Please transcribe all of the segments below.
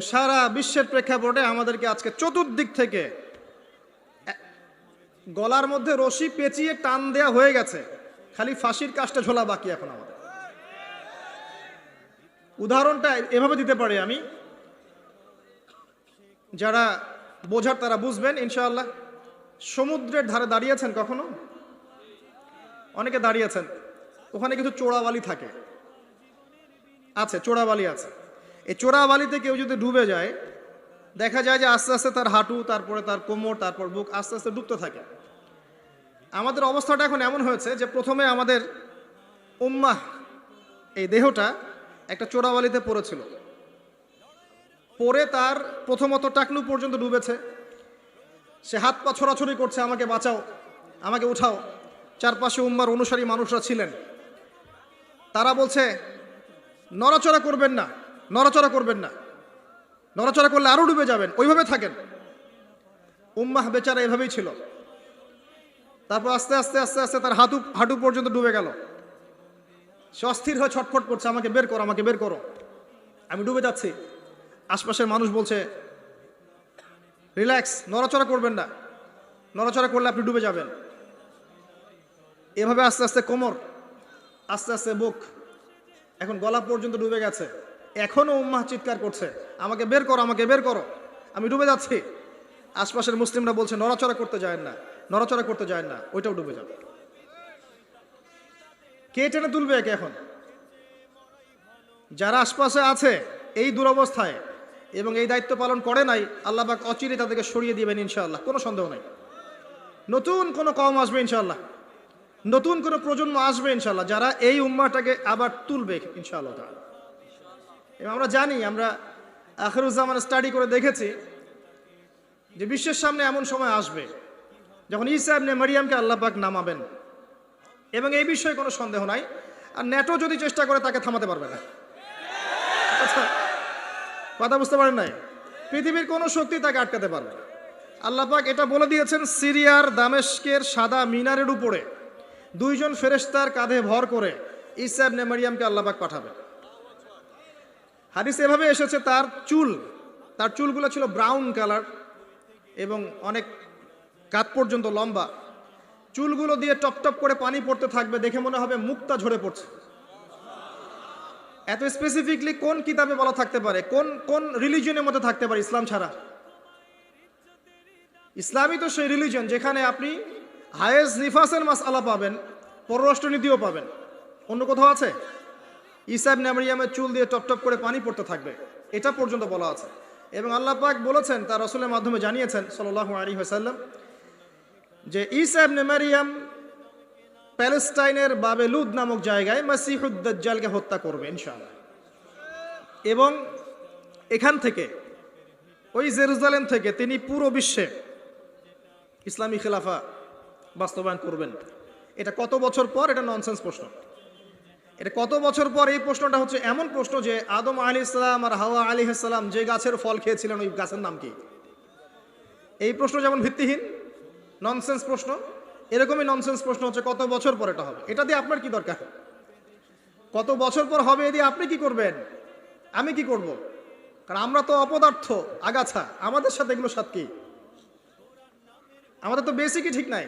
সারা বিশ্বের প্রেক্ষাপটে আমাদেরকে আজকে চতুর্দিক থেকে গলার মধ্যে রশি পেঁচিয়ে টান দেয়া হয়ে গেছে। খালি ফাঁসির কাজটা ঝোলা বাকি এখন আমাদের। উদাহরণটা এভাবে দিতে পারি আমি। যারা বোঝার তারা বুঝবেন, ইনশাআল্লাহ। সমুদ্রের ধারে দাঁড়িয়েছেন কখনো? অনেকে দাঁড়িয়েছেন। ওখানে কিছু চোরাবালি থাকে। আছে, চোরাবালি আছে। এই চোরাবালিতে কেউ যদি ডুবে যায়, দেখা যায় যে আস্তে আস্তে তার হাঁটু, তারপরে তার কোমর, তারপর বুক আস্তে আস্তে ডুবতে থাকে। আমাদের অবস্থাটা এখন এমন হয়েছে যে প্রথমে আমাদের উম্মাহ, এই দেহটা একটা চোরাবালিতে পড়েছিল। পরে তার প্রথমত টাকলু পর্যন্ত ডুবেছে। সে হাত পা ছোড়াছড়ি করছে, আমাকে বাঁচাও, আমাকে উঠাও। চারপাশে উম্মার অনুসারী মানুষরা ছিলেন। তারা বলছে, নড়াচড়া করবেন না। নড়াচড়া করবেন না। নড়াচড়া করলে আরও ডুবে যাবেন। ওইভাবে থাকেন। উম্মাহ বেচারা এভাবেই ছিল। তারপর আস্তে আস্তে আস্তে আস্তে তার হাঁটু হাঁটু পর্যন্ত ডুবে গেল। সে অস্থির হয়ে ছটফট করছে, আমাকে বের করো, আমাকে বের করো। আমি ডুবে যাচ্ছি। আশপাশের মানুষ বলছে, রিল্যাক্স, নড়াচড়া করবেন না। নড়াচড়া করলে আপনি ডুবে যাবেন। এভাবে আস্তে আস্তে কোমর, আস্তে আস্তে বুক এখন গলা পর্যন্ত ডুবে গেছে। এখনও উম্মাহ চিৎকার করছে। আমাকে বের করো, আমাকে বের করো। আমি ডুবে যাচ্ছি। আশপাশের মুসলিমরা বলছে, নড়াচড়া করতে যায় না, নড়াচড়া করতে যায় না, ওইটাও ডুবে যাবে। কে টেনে তুলবে একে এখন? যারা আশপাশে আছে, এই দুরবস্থায়, এবং এই দায়িত্ব পালন করে নাই, আল্লাহ পাক অচিরে তাদেরকে সরিয়ে দিবেন ইনশাআল্লাহ। কোনো সন্দেহ নাই। নতুন কোনো কম আসবে ইনশাআল্লাহ। নতুন কোনো প্রজন্ম আসবে ইনশাআল্লাহ, যারা এই উম্মাটাকে আবার তুলবে ইনশাআল্লাহ তাআলা। এবং আমরা জানি আমরা আখরুজ্জামান স্টাডি করে দেখেছি যে বিশ্বের সামনে এমন সময় আসবে যখন ঈসা ইবনে মারিয়ামকে আল্লাহ পাক নামাবেন। এবং এই বিষয়ে কোনো সন্দেহ নাই। আর নেটো যদি চেষ্টা করে তাকে থামাতে পারবে না। আচ্ছা, কথা বুঝতে পারেন নাই? পৃথিবীর কোনো শক্তি তাকে আটকাতে পারবে না। আল্লাহ পাক এটা বলে দিয়েছেন সিরিয়ার দামেস্কের সাদা মিনারের উপরে দুইজন ফেরেশতার কাঁধে ভর করে ঈসা ইবনে মারিয়ামকে আল্লাহ পাক পাঠাবে হাদিস এভাবে এসেছে, তার চুল, তার চুলগুলো ছিল ব্রাউন কালার এবং অনেক কাত পর্যন্ত লম্বা। চুলগুলো দিয়ে টপ টপ করে পানি পড়তে থাকবে, দেখে মনে হবে মুক্তা ঝরে পড়ছে। এত স্পেসিফিকলি কোন কিতাবে বলা থাকতে পারে, কোন কোন রিলিজনের মধ্যে থাকতে পারে ইসলাম ছাড়া? ইসলামই তো সেই রিলিজন যেখানে আপনি হায়েজ নিফাসের মাস আলা পাবেন, পররাষ্ট্রনীতিও পাবেন। অন্য কোথাও আছে? ইসাব নামরিয়ামের চুল দিয়ে টপ টপ করে পানি পড়তে থাকবে। এটা পর্যন্ত বলা আছে। এবং আল্লাহ পাক বলেছেন, তার রসুলের মাধ্যমে জানিয়েছেন সাল্লাল্লাহু আলী হাসাল্লাম যে ইসাব নেমারিয়াম প্যালেস্টাইনের বাবেলুদ নামক জায়গায় মাসিহুদ্দাজ্জালকে হত্যা করবে, ইনশাআল্লাহ। এবং এখান থেকে, ওই জেরুজালেম থেকে তিনি পুরো বিশ্বে ইসলামী খেলাফা বাস্তবায়ন করবেন। এটা কত বছর পর? এটা ননসেন্স প্রশ্ন। এটা কত বছর পর এই প্রশ্নটা হচ্ছে এমন প্রশ্ন যে আদম আলী ইসলাম আর হাওয়া আলী ইসলাম যে গাছের ফল খেয়েছিলেন, ওই গাছের নাম কি? এই প্রশ্ন যেমন ভিত্তিহীন ননসেন্স প্রশ্ন, এরকমই ননসেন্স প্রশ্ন হচ্ছে কত বছর পর এটা হবে? এটা দিয়ে আপনার কি দরকার? কত বছর পর হবে, এ দিয়ে আপনি কি করবেন? আমি কি করব? কারণ আমরা তো অপদার্থ, আগাছা, আমাদের সাথে এগুলো সাথ কি? আমাদের তো বেসিকই ঠিক নাই।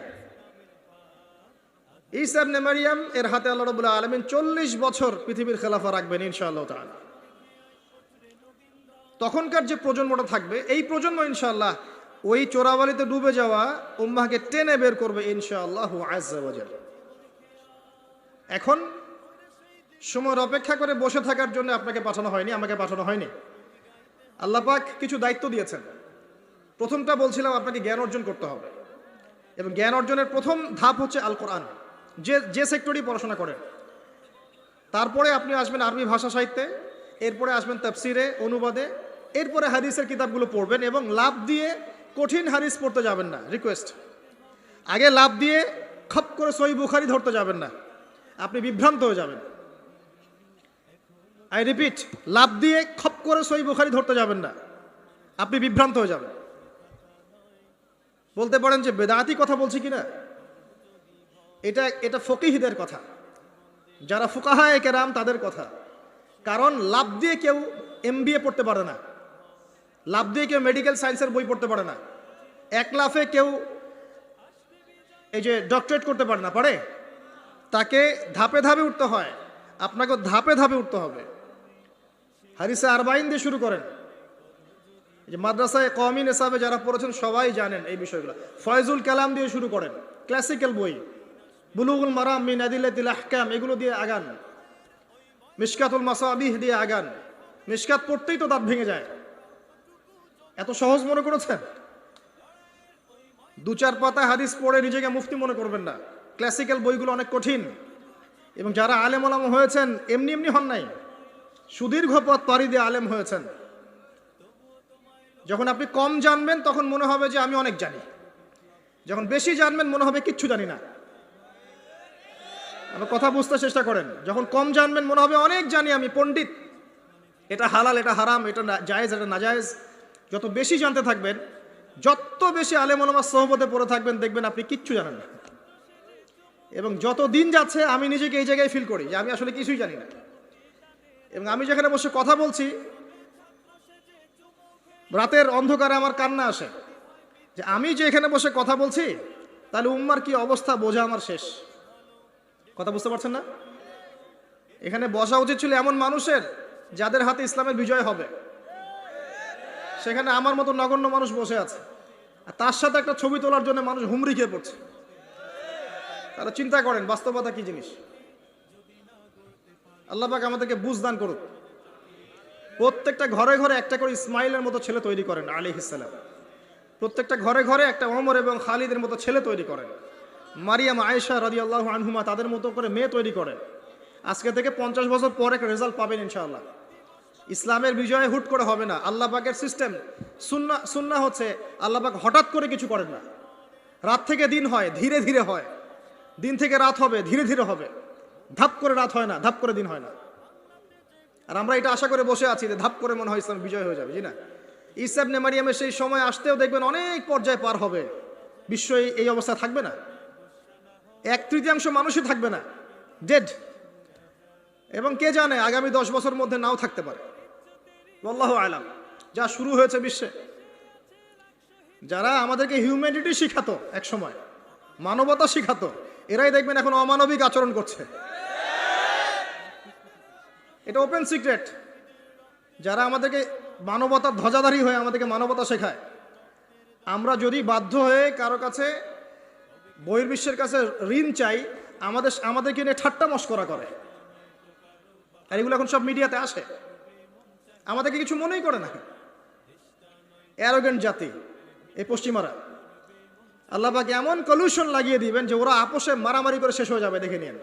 ইসাব নেমারিয়াম এর হাতে আল্লাহ রবুল্লাহ আলমিন চল্লিশ বছর পৃথিবীর খেলাফা রাখবেন ইনশাআল্লাহ তাআলা। তখনকার যে প্রজন্মটা থাকবে, এই প্রজন্ম ইনশাআল্লাহ ওই চোরাবালিতে ডুবে যাওয়া উম্মাহকে টেনে বের করবে ইনশাআল্লাহ আজাল এখন সময়ের অপেক্ষা করে বসে থাকার জন্য আপনাকে পাঠানো হয়নি, আমাকে পাঠানো হয়নি। আল্লাহ পাক কিছু দায়িত্ব দিয়েছেন। প্রথমটা বলছিলাম আপনাকে জ্ঞান অর্জন করতে হবে। এবং জ্ঞান অর্জনের প্রথম ধাপ হচ্ছে আল কোরআন যে যে সেক্টরই পড়াশোনা করেন। তারপরে আপনি আসবেন আরবি ভাষা সাহিত্যে, এরপরে আসবেন তাফসিরে, অনুবাদে, এরপরে হাদিসের কিতাবগুলো পড়বেন এবং লাভ দিয়ে কঠিন হাদিস পড়তে যাবেন না রিকোয়েস্ট আগে লাভ দিয়ে খপ করে সই বুখারি ধরতে যাবেন না, আপনি বিভ্রান্ত হয়ে যাবেন। আই রিপিট লাভ দিয়ে খপ করে সই বুখারি ধরতে যাবেন না, আপনি বিভ্রান্ত হয়ে যাবেন। বলতে পারেন যে বেদাতি কথা বলছি কিনা? এটা এটা ফকিহিদের কথা। যারা ফুকাহায় কেরাম, তাদের কথা। কারণ লাভ দিয়ে কেউ এম পড়তে পারে না। লাভ দিয়ে কেউ মেডিকেল সায়েন্সের বই পড়তে পারে না। এক লাফে কেউ এই যে ডক্টরেট করতে পারে না, পারে? তাকে ধাপে ধাপে উঠতে হয়। আপনাকে ধাপে ধাপে উঠতে হবে। হারিসে আরবাইন দিয়ে শুরু করেন। যে মাদ্রাসায় কমিন হিসাবে যারা পড়েছেন সবাই জানেন এই বিষয়গুলো। ফয়জুল কালাম দিয়ে শুরু করেন। ক্লাসিক্যাল বই। বুলুগুল মারাম মিন আদিল্লাতিল আহকাম, এগুলো দিয়ে আগান। মিশকাতুল মাসাবিহ দিয়ে আগান। মিশকাত পড়তেই তো দাঁত ভেঙে যায়। এত সহজ মনে করেছেন? দু চার পাতা হাদিস পড়ে নিজেকে মুফতি মনে করবেন না। ক্লাসিক্যাল বইগুলো অনেক কঠিন। এবং যারা আলেম আলাম হয়েছেন, এমনি এমনি হন নাই। সুদীর্ঘ পথ পাড়ি দিয়ে আলেম হয়েছেন। যখন আপনি কম জানবেন, তখন মনে হবে যে আমি অনেক জানি। যখন বেশি জানবেন, মনে হবে কিচ্ছু জানি না। কথা বুঝতে চেষ্টা করেন। যখন কম জানবেন, মনে হবে অনেক জানি আমি পণ্ডিত। এটা হালাল, এটা হারাম, এটা জায়েজ, এটা নাজায়েজ। যত বেশি জানতে থাকবেন, যত বেশি আলেম ওলামার সহবতে পড়ে থাকবেন, দেখবেন আপনি কিচ্ছু জানেন না। এবং যত দিন যাচ্ছে, আমি নিজেকে এই জায়গায় ফিল করি যে আমি আসলে কিছুই জানি না। এবং আমি যেখানে বসে কথা বলছি, রাতের অন্ধকারে আমার কান্না আসে। যে আমি যে এখানে বসে কথা বলছি, তাহলে উম্মার কি অবস্থা বোঝা আমার শেষ। কথা বুঝতে পারছেন না? এখানে বসা উচিত ছিল এমন মানুষের যাদের হাতে ইসলামের বিজয় হবে। সেখানে আমার মতো নগণ্য মানুষ বসে আছে। আর তার সাথে একটা ছবি তোলার জন্য মানুষ হুমড়ি খেয়ে পড়ছে। তারা চিন্তা করেন, বাস্তবতা কি জিনিস? আল্লাহ পাক আমাদেরকে বুঝদান করুক। প্রত্যেকটা ঘরে ঘরে একটা করে ইসমাইলের মতো ছেলে তৈরি করেন আলী ইসালাম প্রত্যেকটা ঘরে ঘরে একটা অমর এবং খালিদের মতো ছেলে তৈরি করেন। মারিয়াম, আয়েশা রাজি আল্লাহ আনহুমা তাদের মতো করে মেয়ে তৈরি করেন। আজকে থেকে পঞ্চাশ বছর পর রেজাল্ট পাবেন ইনশাআল্লাহ। ইসলামের বিজয় হুট করে হবে না। আল্লাহ পাকের সিস্টেম সুন্না সুন্না হচ্ছে আল্লাহ পাক হঠাৎ করে কিছু করেন না। রাত থেকে দিন হয়, ধীরে ধীরে হয়। দিন থেকে রাত হবে, ধীরে ধীরে হবে। ধাপ করে রাত হয় না, ধাপ করে দিন হয় না। আর আমরা এটা আশা করে বসে আছি যে ধাপ করে মনে হয় ইসলাম বিজয় হয়ে যাবে, জি না? ইসাব নেমারিয়ামের সেই সময় আসতেও দেখবেন অনেক পর্যায়ে পার হবে। বিশ্ব এই অবস্থা থাকবে না? এক তৃতীয়াংশ মানুষই থাকবে না। ডেড এবং কে জানে আগামী দশ বছর মধ্যে নাও থাকতে পারে। আল্লাহ আলাম। যা শুরু হয়েছে বিশ্বে। যারা আমাদেরকে হিউম্যানিটি শিখাতো এক সময় মানবতা শিখাতো, এরাই দেখবেন এখন অমানবিক আচরণ করছে। এটা ওপেন সিক্রেট যারা আমাদেরকে মানবতার ধ্বজাধারী হয়ে আমাদেরকে মানবতা শেখায়, আমরা যদি বাধ্য হয়ে কারও কাছে বহির্বিশ্বের কাছে ঋণ চাই, আমাদের আমাদেরকে নিয়ে ঠাট্টা মস্করা করে। আর এগুলো এখন সব মিডিয়াতে আসে। আমাদেরকে কিছু মনেই করে না। অ্যারোগেন্ট জাতি, এই পশ্চিমারা। আল্লাহবাকে এমন কলিউশন লাগিয়ে দিবেন যে ওরা আপোষে মারামারি করে শেষ হয়ে যাবে, দেখে নিন।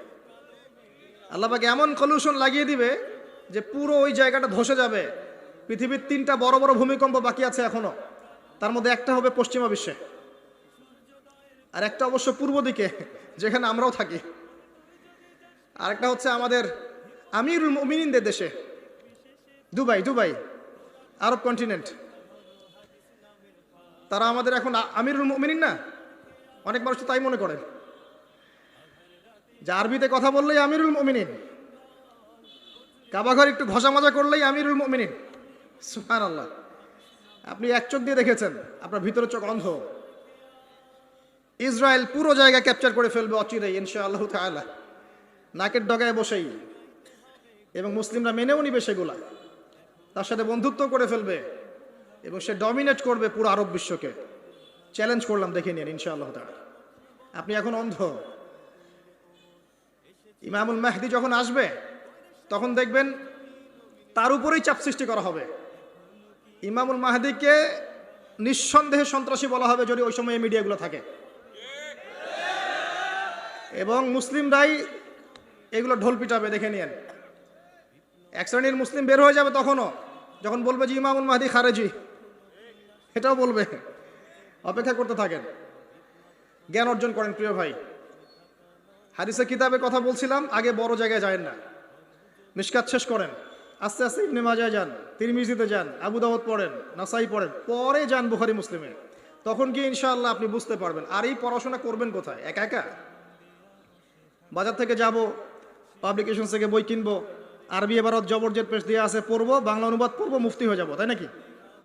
আল্লাহবাকে এমন কলিউশন লাগিয়ে দিবে যে পুরো ওই জায়গাটা ধসে যাবে। পৃথিবীর তিনটা বড় বড় ভূমিকম্প বাকি আছে এখনও। তার মধ্যে একটা হবে পশ্চিমা বিশ্বে। আর একটা অবশ্য পূর্ব দিকে, যেখানে আমরাও থাকি। আরেকটা হচ্ছে আমাদের আমিরুল মুমিনিনদের দেশে। দুবাই দুবাই, আরব কন্টিনেন্ট তারা আমাদের এখন আমিরুল মুমিনিন না? অনেক মানুষ তাই মনে করেন। যে আরবিতে কথা বললেই আমিরুল মুমিনিন। কাবাঘর একটু ঘষা মাজা করলেই আমিরুল মুমিনিন। সুহান আল্লাহ আপনি এক চোখ দিয়ে দেখেছেন, আপনার ভিতরের চোখ অন্ধ। ইসরায়েল পুরো জায়গা ক্যাপচার করে ফেলবে অচিরেই ইনশা আল্লাহ তাআলা। নাকের ডগায় বসেই। এবং মুসলিমরা মেনেও নিবে সেগুলা। তার সাথে বন্ধুত্ব করে ফেলবে। এবং সে ডমিনেট করবে পুরো আরব বিশ্বকে। চ্যালেঞ্জ করলাম, দেখে নিন, ইনশাআল্লাহ তাআলা। আপনি এখন অন্ধ। ইমামুল মাহদি যখন আসবে, তখন দেখবেন তার উপরেই চাপ সৃষ্টি করা হবে। ইমামুল মাহদিকে নিঃসন্দেহে সন্ত্রাসী বলা হবে যদি ওই সময় মিডিয়াগুলো থাকে। এবং মুসলিমরাই এগুলো ঢোল পিটাবে, দেখে নিয়েন। এক শ্রেণির মুসলিম বের হয়ে যাবে তখনও, যখন বলবে যে, ইমামুল মাহদি খারেজি। এটাও বলবে। অপেক্ষা করতে থাকেন। জ্ঞান অর্জন করেন প্রিয় ভাই। হাদিসে কিতাবে কথা বলছিলাম, আগে বড় জায়গায় যায় না। মিসকাত শেষ করেন। আস্তে আস্তে ইবনে মাজায় যান, তিরমিজিতে যান, আবু পড়েন, নাসাই পড়েন, পরে যান বুখারি, মুসলিমে। তখন গিয়ে ইনশাআল্লাহ আপনি বুঝতে পারবেন, আর এই পড়াশোনা করবেন কোথায়? একা একা? বাজার থেকে যাব পাবলিকেশন থেকে বই কিনবো, আরবি এবারত জবরজেট পেশ দিয়ে আছে পড়ব, বাংলা অনুবাদ পড়ব, মুফতি হয়ে যাব, তাই নাকি?